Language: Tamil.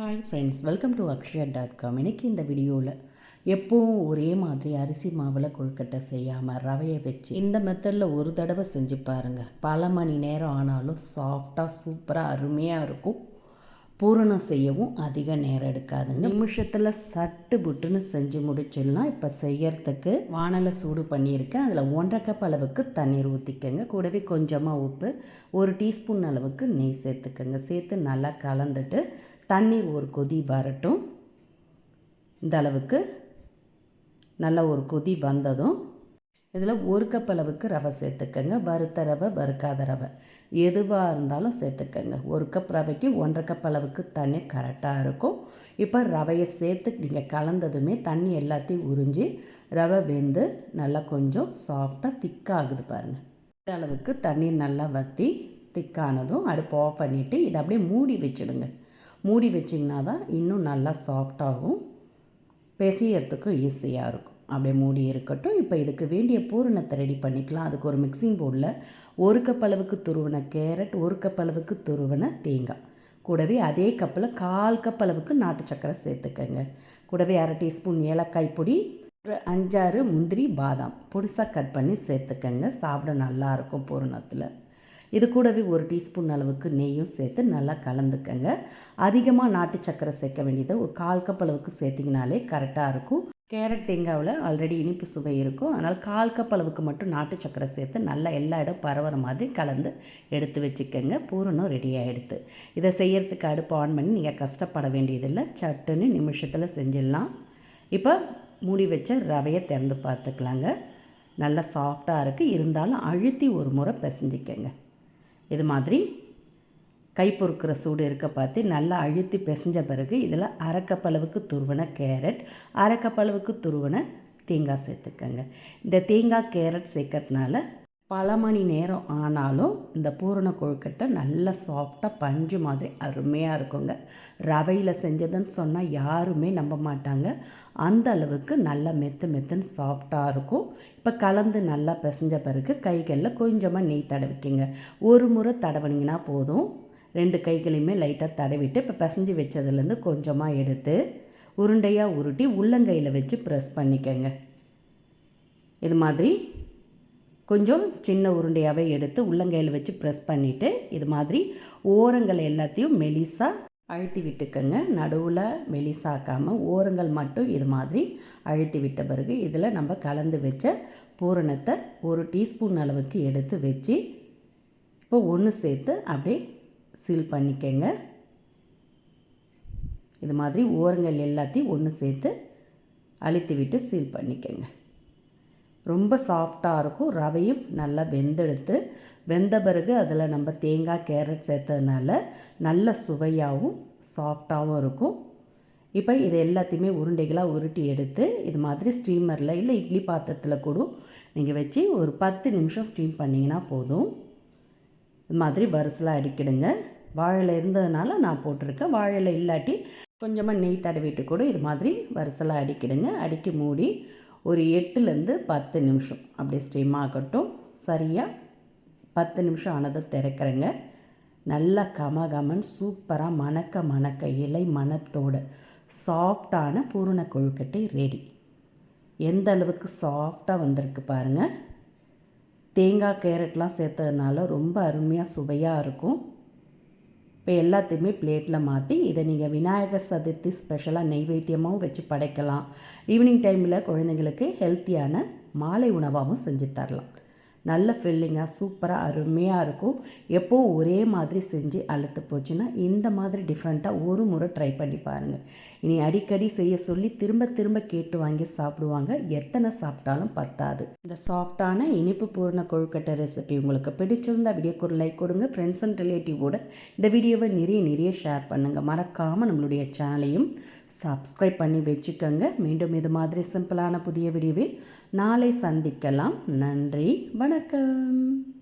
Hi friends welcome to Akshaya dot com இன்றைக்கி இந்த வீடியோவில் எப்பவும் ஒரே மாதிரி அரிசி மாவில் கொழுக்கட்டை செய்யாமல் ரவையை வச்சு இந்த மெத்தடில் ஒரு தடவை செஞ்சு பாருங்கள் பல மணி நேரம் ஆனாலும் சாஃப்டாக சூப்பராக அருமையாக இருக்கும். பூரணம் செய்யவும் அதிக நேரம் எடுக்காதுங்க. நிமிஷத்தில் சட்டு புட்டுன்னு செஞ்சு முடிச்சிடலாம். இப்போ செய்யறதுக்கு வானலை சூடு பண்ணியிருக்கேன். அதில் ஒன்றரை கப் அளவுக்கு தண்ணீர் ஊற்றிக்கங்க கூடவே கொஞ்சமாக உப்பு ஒரு டீஸ்பூன் அளவுக்கு நெய் சேர்த்துக்கங்க. சேர்த்து நல்லா கலந்துட்டு தண்ணீர் ஒரு கொதி வரட்டும். இந்த அளவுக்கு நல்ல ஒரு கொதி வந்ததும் இதில் ஒரு கப் அளவுக்கு ரவை சேர்த்துக்கங்க. வறுத்த ரவை வறுக்காத ரவை. எதுவாக இருந்தாலும் சேர்த்துக்கங்க. ஒரு கப் ரவைக்கு ஒன்றரை கப் அளவுக்கு தண்ணி கரெக்டாக இருக்கும். இப்போ ரவையை சேர்த்து நீங்கள் கலந்ததுமே தண்ணி எல்லாத்தையும் உறிஞ்சி ரவை வெந்து நல்லா கொஞ்சம் சாஃப்டாக திக்காகுது பாருங்கள் இந்த அளவுக்கு தண்ணீர் நல்லா வற்றி திக்கானதும் அடுப்பு ஆஃப் பண்ணிவிட்டு இதை அப்படியே மூடி வச்சுடுங்க. மூடி வச்சிங்கன்னா தான் இன்னும் நல்லா சாஃப்டாகும் பெசியறதுக்கும் ஈஸியாக இருக்கும். அப்படியே மூடி இருக்கட்டும். இப்போ இதுக்கு வேண்டிய பூரணத்தை ரெடி பண்ணிக்கலாம். அதுக்கு ஒரு மிக்சிங் போர்டில் ஒரு கப் அளவுக்கு துருவின கேரட் ஒரு கப் அளவுக்கு துருவின தேங்காய். கூடவே அதே கப்பில் கால் கப் அளவுக்கு நாட்டு சக்கரை சேர்த்துக்கங்க. கூடவே அரை டீஸ்பூன் ஏலக்காய் பொடி ஒரு அஞ்சாறு முந்திரி பாதாம். பொடிசாக கட் பண்ணி சேர்த்துக்கங்க. சாப்பிட நல்லாயிருக்கும் பூரணத்தில். இது கூடவே ஒரு டீஸ்பூன் அளவுக்கு நெய்யும் சேர்த்து நல்லா கலந்துக்கங்க. அதிகமாக நாட்டு சக்கரை சேர்க்க வேண்டியது ஒரு கால் கப் அளவுக்கு சேர்த்திங்கனாலே கரெக்டாக இருக்கும். கேரட் தேங்காவில் ஆல்ரெடி இனிப்பு சுவை இருக்கும். அதனால் கால் கப் அளவுக்கு மட்டும் நாட்டு சக்கரை சேர்த்து நல்லா எல்லா இடம் பரவுற மாதிரி கலந்து எடுத்து வச்சுக்கோங்க. பூரணம் ரெடி ஆகிடுது இதை செய்கிறதுக்கு அடுப்பு ஆன் பண்ணி நீங்கள் கஷ்டப்பட வேண்டியதில்லை. சட்டுன்னு நிமிஷத்தில் செஞ்சிடலாம். இப்போ மூடி வச்ச ரவையை திறந்து பார்த்துக்கலாங்க. நல்லா சாஃப்டாக இருக்குது இருந்தாலும் அழுத்தி ஒரு முறை பிசைஞ்சிக்கங்க. இது மாதிரி கை பொறுக்கிற சூடு இருக்க பார்த்து நல்லா அழுத்தி பிசைஞ்ச பிறகு இதில் அரைக்கப்பளவுக்கு துருவன கேரட் அரைக்கப்பளவுக்கு துருவன தேங்காய் சேர்த்துக்கங்க. இந்த தேங்காய் கேரட் சேர்க்கறதுனால பல மணி நேரம் ஆனாலும் இந்த பூரண கொழுக்கட்டை நல்லா சாஃப்டாக பஞ்சு மாதிரி அருமையாக இருக்குங்க. ரவையில் செஞ்சதுன்னு சொன்னால் யாருமே நம்ப மாட்டாங்க. அந்த அளவுக்கு நல்லா மெத்து மெத்துன்னு சாஃப்டாக இருக்கும். இப்போ கலந்து நல்லா பிசைஞ்ச பிறகு கைகளில் கொஞ்சமாக நெய் தடவிக்கிங்க. ஒரு முறை தடவினீங்கன்னா போதும். ரெண்டு கைகளையுமே லைட்டாக தடவிட்டு இப்போ பிசைஞ்சு வச்சதுலேருந்து கொஞ்சமாக எடுத்து உருண்டையாக உருட்டி உள்ளங்கையில் வச்சு ப்ரெஸ் பண்ணிக்கங்க. இது மாதிரி கொஞ்சம் சின்ன உருண்டையாகவே எடுத்து உள்ளங்கையில் வச்சு ப்ரெஸ் பண்ணிவிட்டு இது மாதிரி ஓரங்கள் எல்லாத்தையும் மெலிசாக அழுத்தி விட்டுக்கோங்க. நடுவில் மெலிசாக்காமல் ஓரங்கள் மட்டும் இது மாதிரி அழுத்தி விட்ட பிறகு இதில் நம்ம கலந்து வச்ச பூரணத்தை ஒரு டீஸ்பூன் அளவுக்கு எடுத்து வச்சு இப்போ ஒன்று சேர்த்து அப்படியே சீல் பண்ணிக்கங்க. இது மாதிரி ஓரங்கள் எல்லாத்தையும் ஒன்று சேர்த்து அழுத்தி விட்டு சீல் பண்ணிக்கங்க. ரொம்ப சாஃப்டாக இருக்கும். ரவையும் நல்லா வெந்தெடுத்து வெந்த பிறகு அதில் நம்ம தேங்காய் கேரட் சேர்த்ததுனால நல்ல சுவையாகவும் சாஃப்டாகவும் இருக்கும். இப்போ இது எல்லாத்தையுமே உருண்டைகளாக உருட்டி எடுத்து இது மாதிரி ஸ்டீமரில் இல்லை இட்லி பாத்திரத்தில் கூட நீங்கள் வச்சு ஒரு பத்து நிமிஷம் ஸ்டீம் பண்ணிங்கன்னா போதும். இது மாதிரி வரிசலாக அடிக்கிடுங்க. வாழை இருந்ததுனால நான் போட்டிருக்கேன். வாழையில் இல்லாட்டி கொஞ்சமாக நெய் தடவிட்டு கூட இது மாதிரி வரிசலாக அடிக்கிடுங்க. அடிக்கி மூடி ஒரு எட்டுலேருந்து பத்து நிமிஷம். அப்படியே ஸ்டீம் ஆகட்டும். சரியாக பத்து நிமிஷம் ஆனதை திறக்கிறேங்க. நல்லா கமகமன் சூப்பராக மணக்க மணக்க இலை மணத்தோட சாஃப்டான பூரண கொழுக்கட்டை ரெடி எந்த அளவுக்கு சாஃப்டாக வந்திருக்கு பாருங்கள் தேங்காய் கேரட்லாம் சேர்த்ததுனால ரொம்ப அருமையாக சுவையாக இருக்கும். இப்போ எல்லாத்தையுமே பிளேட்டில் மாற்றி இதை நீங்கள் விநாயகர் சதுர்த்தி ஸ்பெஷலாக நெய்வேத்தியமாகவும் வச்சு படைக்கலாம். ஈவினிங் டைமில் குழந்தைங்களுக்கு ஹெல்த்தியான மாலை உணவாகவும் செஞ்சு தரலாம். நல்ல ஃபில்லிங்காக சூப்பராக அருமையாக இருக்கும். எப்போது ஒரே மாதிரி செஞ்சு அழுத்து போச்சுன்னா இந்த மாதிரி டிஃப்ரெண்ட்டாக ஒரு முறை ட்ரை பண்ணி பாருங்கள் இனி அடிக்கடி செய்ய சொல்லி திரும்ப திரும்ப கேட்டு வாங்கி சாப்பிடுவாங்க. எத்தனை சாப்பிட்டாலும் பத்தாது. இந்த சாஃப்டான இனிப்பு பூர்ண கொழுக்கட்டை ரெசிபி உங்களுக்கு பிடிச்சிருந்தா வீடியோக்கு ஒரு லைக் கொடுங்க. ஃப்ரெண்ட்ஸ் அண்ட் ரிலேட்டிவோட இந்த வீடியோவை நிறைய நிறைய ஷேர் பண்ணுங்கள் மறக்காமல் நம்மளுடைய சேனலையும் சப்ஸ்கிரைப் பண்ணி வச்சுக்கோங்க. மீண்டும் இது மாதிரி சிம்பிளான புதிய வீடியோவில் நாளை சந்திக்கலாம். நன்றி. வணக்கம்.